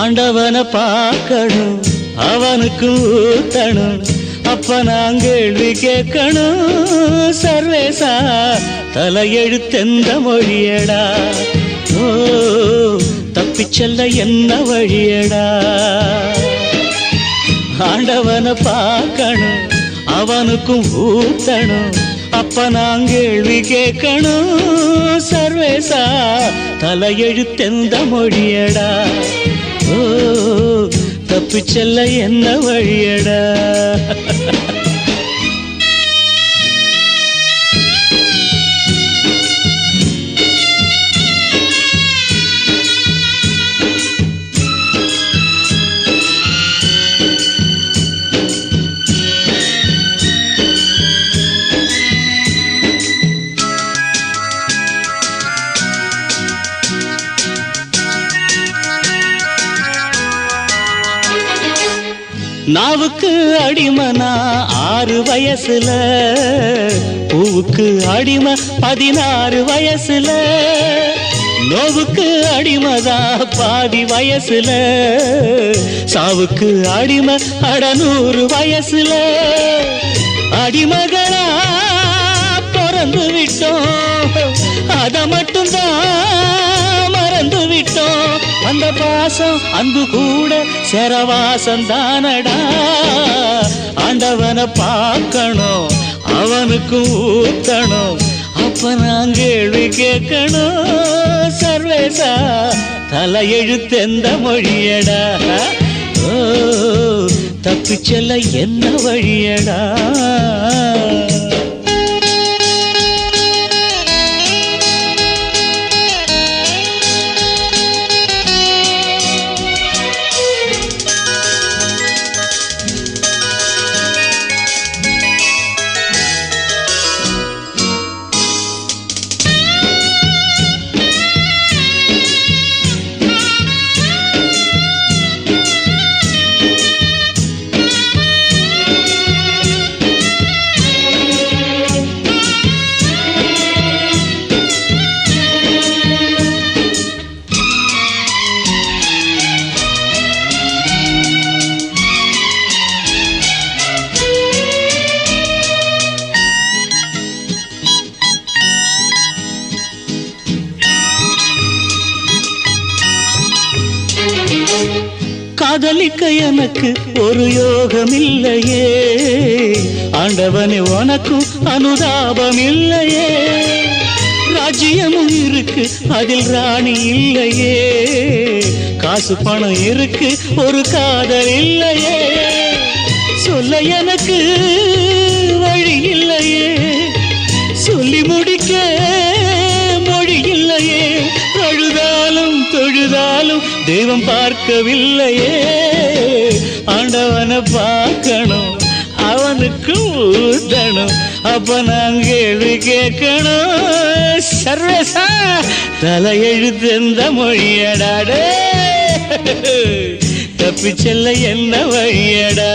ஆண்டவனை பார்க்கணும் அவனுக்கு ஊத்தணும் அப்ப நான் கேள்வி கேட்கணும். சர்வேசா தலையெழுத்தெந்த மொழியடா. ஓ தப்பிச் என்ன வழியடா. ஆண்டவனை பார்க்கணும் அவனுக்கும் ஊத்தணும் அப்ப நான் கேள்வி கேட்கணும். சர்வேசா தலையெழுத்தெந்த மொழியடா. தப்பிச்செல்ல என்ன வழியடா? நாவுக்கு அடிமனா ஆறு வயசுல பூவுக்கு அடிமை பதினாறு வயசுல. நோவுக்கு அடிமதா பாதி வயசுல சாவுக்கு அடிமை அடநூறு வயசுல. அடிமக அந்த பாசம் அன்பு கூட செரவாசம் தானடா. ஆண்டவனை பார்க்கணும் அவனுக்கும் ஊத்தணும் அப்ப நான் கேள்வி கேட்கணும். சர்வேசா தலையெழுத்தெந்த மொழியடா? தப்பிச்செல்ல என்ன வழியடா? காதலிக்க எனக்கு ஒரு யோகம் இல்லையே ஆண்டவனே உனக்கும் அனுதாபம் இல்லையே ராஜ்யமும் இருக்கு அதில் ராணி இல்லையே. காசு பணம் இருக்கு ஒரு காதல் இல்லையே. சொல்ல எனக்கு தொழுதாலும் தெய்வம் பார்க்கவில்லையே. ஆண்டவனை பார்க்கணும் அவனுக்கு ஊத்தணும் அப்ப நாங்க எழு கேட்கணும். சர்வேசா தலையெழுத்து எந்த மொழியடாடே தப்பிச்செல்ல என்ன வழியடா?